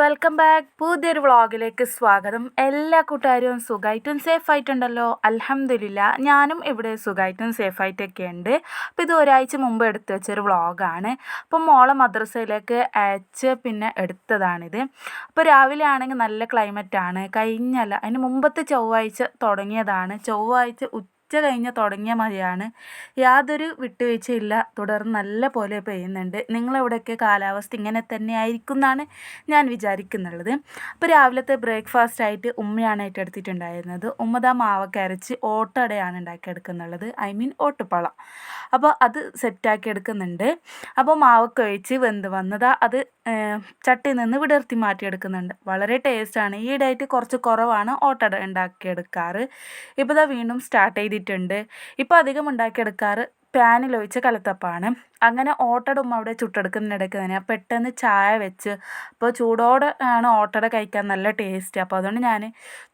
Welcome back. പുതിയൊരു വ്ളോഗിലേക്ക് സ്വാഗതം. എല്ലാ കൂട്ടുകാരും സുഖമായിട്ടും സേഫായിട്ടുണ്ടല്ലോ? അലഹമില്ല ഞാനും ഇവിടെ സുഖമായിട്ടും സേഫായിട്ടൊക്കെ ഉണ്ട് അപ്പോൾ ഇത് ഒരാഴ്ച മുമ്പ് എടുത്തു വെച്ചൊരു വ്ളോഗാണ്. അപ്പം മോളെ മദ്രസയിലേക്ക് അയച്ച് പിന്നെ എടുത്തതാണിത്. അപ്പോൾ രാവിലെ ആണെങ്കിൽ നല്ല ക്ലൈമറ്റാണ് കഴിഞ്ഞല്ല അതിന് മുമ്പത്തെ ചൊവ്വാഴ്ച തുടങ്ങിയതാണ്. ചൊവ്വാഴ്ച ഉച്ച കഴിഞ്ഞ് തുടങ്ങിയ മഴയാണ്. യാതൊരു വിട്ടുവീഴ്ചയില്ല. തുടർന്ന് നല്ല പോലെ പെയ്യുന്നുണ്ട്. നിങ്ങളെവിടെയൊക്കെ കാലാവസ്ഥ ഇങ്ങനെ തന്നെ ആയിരിക്കും എന്നാണ് ഞാൻ വിചാരിക്കുന്നുള്ളത്. അപ്പോൾ രാവിലത്തെ ബ്രേക്ക്ഫാസ്റ്റ് ആയിട്ട് ഉമ്മയാണ് ഏറ്റെടുത്തിട്ടുണ്ടായിരുന്നത്. ഉമ്മ മാവൊക്കെ അരച്ച് ഓട്ടടയാണ് ഉണ്ടാക്കിയെടുക്കുന്നുള്ളത്. ഐ മീൻ ഓട്ടുപ്പള അപ്പോൾ അത് സെറ്റാക്കി എടുക്കുന്നുണ്ട്. അപ്പോൾ മാവൊക്കെ ഒഴിച്ച് വെന്ത് വന്നതാ അത് ചട്ടിയിൽ നിന്ന് വിടർത്തി മാറ്റിയെടുക്കുന്നുണ്ട്. വളരെ ടേസ്റ്റാണ് ഡേറ്റ് കുറച്ച് കുറവാണ് ഓട്ടട ഉണ്ടാക്കിയെടുക്കാറ്. ഇപ്പോൾ ഇതാ വീണ്ടും സ്റ്റാർട്ട് ചെയ്തിട്ടുണ്ട്. ഇപ്പോൾ അധികം ഉണ്ടാക്കിയെടുക്കാറ് പാനിലൊഴിച്ച കലത്തപ്പാണ്. അങ്ങനെ ഓട്ടടും അവിടെ ചുട്ടെടുക്കുന്നിടയ്ക്ക് തന്നെ പെട്ടെന്ന് ചായ വെച്ച് അപ്പോൾ ചൂടോടെ ആണ് ഓട്ടട കഴിക്കാൻ നല്ല ടേസ്റ്റ് അപ്പോൾ അതുകൊണ്ട് ഞാൻ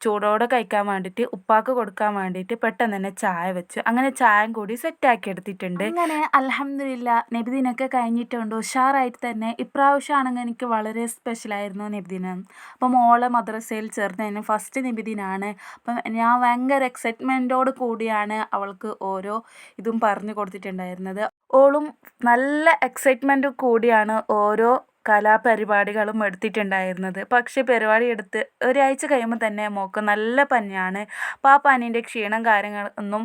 ചൂടോടെ കഴിക്കാൻ വേണ്ടിയിട്ട് ഉപ്പാക്ക് കൊടുക്കാൻ വേണ്ടിയിട്ട് പെട്ടെന്ന് തന്നെ ചായ വെച്ച് അങ്ങനെ ചായം കൂടി സെറ്റാക്കി എടുത്തിട്ടുണ്ട്. അങ്ങനെ അലഹമില്ല നബിദിനൊക്കെ കഴിഞ്ഞിട്ടുണ്ട്. ഉഷാറായിട്ട് തന്നെ ഇപ്രാവശ്യമാണെങ്കിൽ എനിക്ക് വളരെ സ്പെഷ്യലായിരുന്നു നബിദിനം. അപ്പം മോളെ മദ്രസയിൽ ചേർന്നതിന് ഫസ്റ്റ് നബിദിനാണ്. അപ്പം ഞാൻ ഭയങ്കര എക്സൈറ്റ്മെന്റോട് കൂടിയാണ് അവൾക്ക് ഓരോ ഇതും പറഞ്ഞു കൊടുത്തിട്ടുണ്ടായിരുന്നത്. ഓളും നല്ല എക്സൈറ്റ്മെന്റ് കൂടിയാണ് ഓരോ കലാപരിപാടികളും എടുത്തിട്ടുണ്ടായിരുന്നത്. പക്ഷേ പരിപാടി എടുത്ത് ഒരാഴ്ച കഴിയുമ്പോൾ തന്നെ മോക്ക് നല്ല പനിയാണ്. അപ്പോൾ ആ പനീന്റെ ക്ഷീണം കാര്യങ്ങളൊന്നും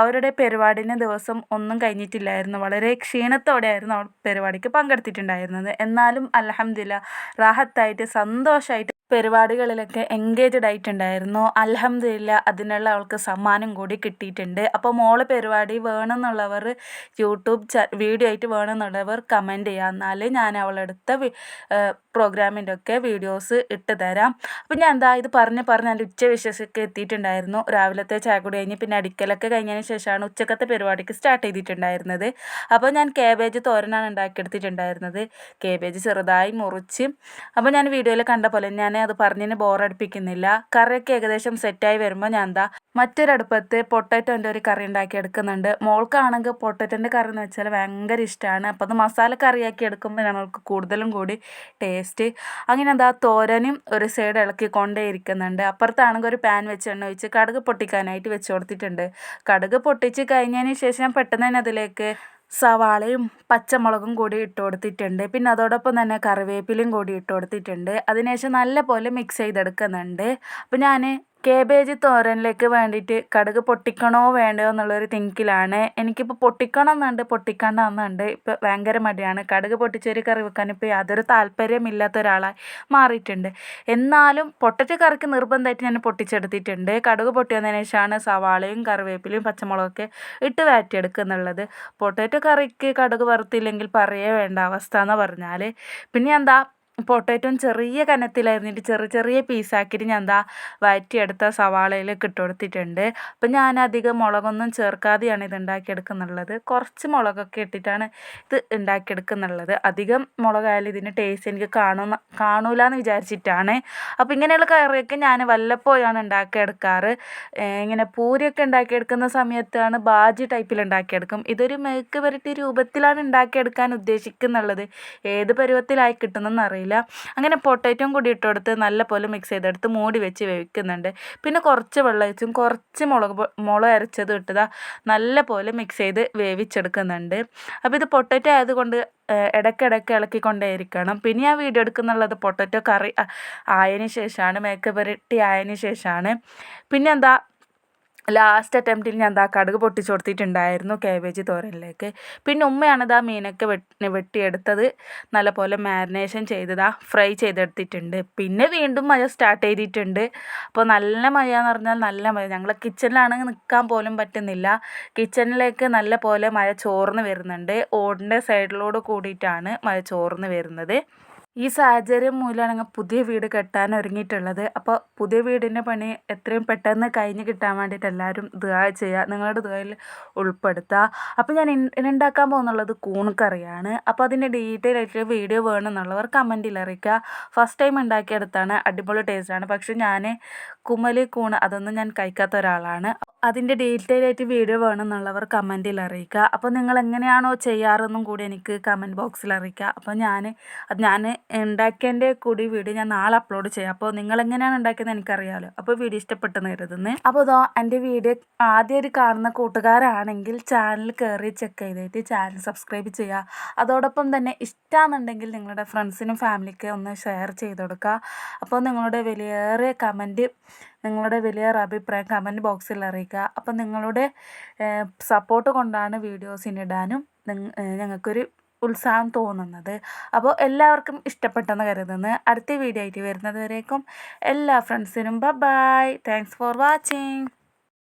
അവരുടെ പരിപാടിന്റെ ദിവസം ഒന്നും കഴിഞ്ഞിട്ടില്ലായിരുന്നു. വളരെ ക്ഷീണത്തോടെയായിരുന്നു അവൾ പരിപാടിക്ക് പങ്കെടുത്തിട്ടുണ്ടായിരുന്നത്. എന്നാലും അലഹമില്ല റാഹത്തായിട്ട് സന്തോഷമായിട്ട് പരിപാടികളിലൊക്കെ എൻഗേജ്ഡ് ആയിട്ടുണ്ടായിരുന്നു. അൽഹംദുലില്ല അതിനുള്ള അവൾക്ക് സമ്മാനം കൂടി കിട്ടിയിട്ടുണ്ട്. അപ്പോൾ മോൾ പരിപാടി വേണമെന്നുള്ളവർ യൂട്യൂബ് ച വീഡിയോ ആയിട്ട് വേണമെന്നുള്ളവർ കമന്റ് ചെയ്യുക എന്നാൽ ഞാൻ അവളെടുത്ത പ്രോഗ്രാമിന്റെ ഒക്കെ വീഡിയോസ് ഇട്ട് തരാം. അപ്പം ഞാൻ എന്താ ഇത് പറഞ്ഞ് പറഞ്ഞ് എന്റെ ഉച്ച വിശേഷമൊക്കെ എത്തിയിട്ടുണ്ടായിരുന്നു. രാവിലത്തെ ചായ കൂടി കഴിഞ്ഞ് പിന്നെ അടിക്കലൊക്കെ കഴിഞ്ഞതിന് ശേഷമാണ് ഉച്ചക്കത്തെ പരിപാടിക്ക് സ്റ്റാർട്ട് ചെയ്തിട്ടുണ്ടായിരുന്നത്. അപ്പോൾ ഞാൻ കേബേജ് തോരനാണ് ഉണ്ടാക്കിയെടുത്തിട്ടുണ്ടായിരുന്നത്. കേബേജ് ചെറുതായി മുറിച്ച്. അപ്പോൾ ഞാൻ വീഡിയോയിൽ കണ്ട പോലെ ഞാൻ അത് പറഞ്ഞതിന് ബോറടിപ്പിക്കുന്നില്ല കറിയൊക്കെ ഏകദേശം സെറ്റായി വരുമ്പോൾ ഞാൻ എന്താ മറ്റൊരടുപ്പത്ത് പൊട്ടറ്റോന്റെ ഒരു കറി ഉണ്ടാക്കി എടുക്കുന്നുണ്ട്. മോൾക്കാണെങ്കിൽ പൊട്ടറ്റോന്റെ കറി എന്ന് വെച്ചാൽ ഭയങ്കര ഇഷ്ടമാണ് അപ്പോൾ അത് മസാല കറിയാക്കി എടുക്കുമ്പോൾ ഞങ്ങൾക്ക് കൂടുതലും കൂടി ടേസ്റ്റ് അങ്ങനെ എന്താ തോരനും ഒരു സൈഡ് ഇളക്കി കൊണ്ടേ ഇരിക്കുന്നുണ്ട്. അപ്പുറത്താണെങ്കിൽ ഒരു പാൻ വെച്ച് എണ്ണ ഒഴിച്ച് കടുക് പൊട്ടിക്കാനായിട്ട് വെച്ച് കൊടുത്തിട്ടുണ്ട്. കടുക് പൊട്ടിച്ച് കഴിഞ്ഞതിന് ശേഷം പെട്ടെന്ന് തന്നെ അതിലേക്ക് സവാളയും പച്ചമുളകും കൂടി ഇട്ട് കൊടുത്തിട്ടുണ്ട്. പിന്നെ അതോടൊപ്പം തന്നെ കറിവേപ്പിലയും കൂടി ഇട്ട് കൊടുത്തിട്ടുണ്ട്. അതിനുശേഷം നല്ല പോലെ മിക്സ് ചെയ്തെടുക്കുന്നുണ്ട്. അപ്പോൾ ഞാൻ കേബേജ് തോരനിലേക്ക് വേണ്ടിയിട്ട് കടുക് പൊട്ടിക്കണോ വേണ്ടയോ എന്നുള്ളൊരു തിങ്കിലാണ്. എനിക്കിപ്പോൾ പൊട്ടിക്കണം എന്നുണ്ട് പൊട്ടിക്കണ്ട എന്നുണ്ട്. ഇപ്പോൾ ഭയങ്കര മടിയാണ്. കടുക് പൊട്ടിച്ചൊരു കറി വെക്കാൻ ഇപ്പോൾ യാതൊരു താല്പര്യമില്ലാത്ത ഒരാളായി മാറിയിട്ടുണ്ട്. എന്നാലും പൊട്ടറ്റ കറിക്ക് നിർബന്ധമായിട്ട് ഞാൻ പൊട്ടിച്ചെടുത്തിട്ടുണ്ട്. കടുക് പൊട്ടിയതിന് ശേഷമാണ് സവാളയും കറിവേപ്പിലയും പച്ചമുളകൊക്കെ ഇട്ട് വാറ്റിയെടുക്കുന്നുള്ളത് പൊട്ടറ്റോ കറിക്ക് കടുക് വറുത്തില്ലെങ്കിൽ പറയേ വേണ്ട അവസ്ഥ എന്ന് പറഞ്ഞാൽ പിന്നെ എന്താ പൊട്ടാറ്റോയും ചെറിയ കനത്തിലരിഞ്ഞിട്ട് ചെറിയ ചെറിയ പീസാക്കിയിട്ട് ഞാൻ എന്താ വഴറ്റിയെടുത്ത സവാളയിലേക്ക് ഇട്ട് കൊടുത്തിട്ടുണ്ട്. അപ്പം ഞാൻ അധികം മുളകൊന്നും ചേർക്കാതെയാണ് ഇത് ഉണ്ടാക്കിയെടുക്കുന്നുള്ളത്. കുറച്ച് മുളകൊക്കെ ഇട്ടിട്ടാണ് ഇത് ഉണ്ടാക്കിയെടുക്കുന്നുള്ളത്. അധികം മുളകായാലും ഇതിന്റെ ടേസ്റ്റ് എനിക്ക് കാണുന്ന കാണൂല എന്ന് വിചാരിച്ചിട്ടാണ്. അപ്പോൾ ഇങ്ങനെയുള്ള കറിയൊക്കെ ഞാൻ വല്ലപ്പോഴാണ് ഉണ്ടാക്കിയെടുക്കാറ്. ഇങ്ങനെ പൂരിയൊക്കെ ഉണ്ടാക്കിയെടുക്കുന്ന സമയത്താണ് ബാജി ടൈപ്പിൽ ഉണ്ടാക്കിയെടുക്കും. ഇതൊരു മെഴുക്ക് പുരട്ടി രൂപത്തിലാണ് ഉണ്ടാക്കിയെടുക്കാൻ ഉദ്ദേശിക്കുന്നുള്ളത്. ഏത് പരുവത്തിലായി കിട്ടുന്നതെന്ന് അറിയില്ല. അറിയില്ല അങ്ങനെ പൊട്ടറ്റോയും കൂടി ഇട്ടുകൊടുത്ത് നല്ല പോലെ മിക്സ് ചെയ്തെടുത്ത് മൂടി വെച്ച് വേവിക്കുന്നുണ്ട് പിന്നെ കുറച്ച് വെള്ളം ഒഴിച്ചും കുറച്ച് മുളക് മുളക് അരച്ചത് ഇട്ടതാ നല്ല പോലെ മിക്സ് ചെയ്ത് വേവിച്ചെടുക്കുന്നുണ്ട്. അപ്പോൾ ഇത് പൊട്ടാറ്റോ ആയതുകൊണ്ട് ഇടയ്ക്കിടയ്ക്ക് ഇളക്കിക്കൊണ്ടേയിരിക്കണം. പിന്നെ ആ വീഡിയോ എടുക്കുന്നുള്ളത് പൊട്ടറ്റോ കറി ആയതിന് ശേഷമാണ് മേക്കപ്പ് പുരട്ടി ആയതിന് ശേഷമാണ്. പിന്നെ എന്താ ലാസ്റ്റ് അറ്റംപ്റ്റിൽ ഞാൻ ദാ കടുക് പൊട്ടിച്ച് കൊടുത്തിട്ടുണ്ടായിരുന്നു കാബേജ് തോരനിലേക്ക്. പിന്നെ ഉമ്മയാണ് ദാ മീനൊക്കെ വെട്ടി വെട്ടിയെടുത്തത്. നല്ലപോലെ മാരിനേഷൻ ചെയ്തതാ ഫ്രൈ ചെയ്തെടുത്തിട്ടുണ്ട്. പിന്നെ വീണ്ടും മഴ സ്റ്റാർട്ട് ചെയ്തിട്ടുണ്ട്. അപ്പോൾ നല്ല മഴ എന്ന് പറഞ്ഞാൽ നല്ല മഴ. ഞങ്ങൾ കിച്ചണിലാണ് നിൽക്കാൻ പോലും പറ്റുന്നില്ല. കിച്ചണിലേക്ക് നല്ല പോലെ മഴ ചോർന്ന് വരുന്നുണ്ട്. ഓടിന്റെ സൈഡിലോട് കൂടിയിട്ടാണ് മഴ ചോർന്ന് വരുന്നത്. ഈ സാഹചര്യം മൂലമാണ് പുതിയ വീട് കെട്ടാൻ ഒരുങ്ങിയിട്ടുള്ളത്. അപ്പോൾ പുതിയ വീടിന്റെ പണി എത്രയും പെട്ടെന്ന് കഴിഞ്ഞ് കിട്ടാൻ വേണ്ടിയിട്ട് എല്ലാവരും ദുആ ചെയ്യുക നിങ്ങളുടെ ദുആയിൽ ഉൾപ്പെടുത്തുക അപ്പോൾ ഞാൻ ഉണ്ടാക്കാൻ പോകുന്നുള്ളത് കൂണുകറിയാണ് അപ്പോൾ അതിന്റെ ഡീറ്റെയിൽ ആയിട്ട് വീഡിയോ വേണമെന്നുള്ളവർ കമന്റിൽ അറിയിക്കുക ഫസ്റ്റ് ടൈം ഉണ്ടാക്കിയെടുത്താണ് അടിപൊളി ടേസ്റ്റാണ് പക്ഷേ ഞാൻ കുമലി കൂണ് അതൊന്നും ഞാൻ കഴിക്കാത്ത ഒരാളാണ്. അതിന്റെ ഡീറ്റെയിൽ ആയിട്ട് വീഡിയോ വേണമെന്നുള്ളവർ കമന്റിൽ അറിയിക്കുക അപ്പോൾ നിങ്ങൾ എങ്ങനെയാണോ ചെയ്യാറെന്നും കൂടി എനിക്ക് കമന്റ് ബോക്സിൽ അറിയിക്കുക അപ്പോൾ ഞാൻ അത് ഞാൻ ഉണ്ടാക്കിയതിന്റെ കൂടി വീഡിയോ ഞാൻ നാളെ അപ്ലോഡ് ചെയ്യാം. അപ്പോൾ നിങ്ങൾ എങ്ങനെയാണ് ഉണ്ടാക്കിയത് എനിക്കറിയാമല്ലോ അപ്പോൾ വീഡിയോ ഇഷ്ടപ്പെട്ടെന്ന് കരുതുന്നു. അപ്പോൾ ഇതോ എന്റെ വീഡിയോ ആദ്യമായിട്ട് കാണുന്ന കൂട്ടുകാരാണെങ്കിൽ ചാനൽ കയറി ചെക്ക് ചെയ്തിട്ട് ചാനൽ സബ്സ്ക്രൈബ് ചെയ്യുക അതോടൊപ്പം തന്നെ ഇഷ്ടമാണെന്നുണ്ടെങ്കിൽ നിങ്ങളുടെ ഫ്രണ്ട്സിനും ഫാമിലിക്ക് ഒന്ന് ഷെയർ ചെയ്ത് കൊടുക്കുക അപ്പോൾ നിങ്ങളുടെ വലിയേറെ കമന്റ് നിങ്ങളുടെ വലിയൊരു അഭിപ്രായം കമന്റ് ബോക്സിൽ അറിയിക്കുക അപ്പോൾ നിങ്ങളുടെ സപ്പോർട്ട് കൊണ്ടാണ് വീഡിയോസിനിടാനും ഞങ്ങൾക്കൊരു ഉത്സാഹം തോന്നുന്നത്. അപ്പോൾ എല്ലാവർക്കും ഇഷ്ടപ്പെട്ടെന്ന് കരുതുന്നു. അടുത്ത വീഡിയോ ആയിട്ട് വരുന്നത് വരേക്കും എല്ലാ ഫ്രണ്ട്സിനും ബ ബായ് താങ്ക്സ് ഫോർ വാച്ചിങ്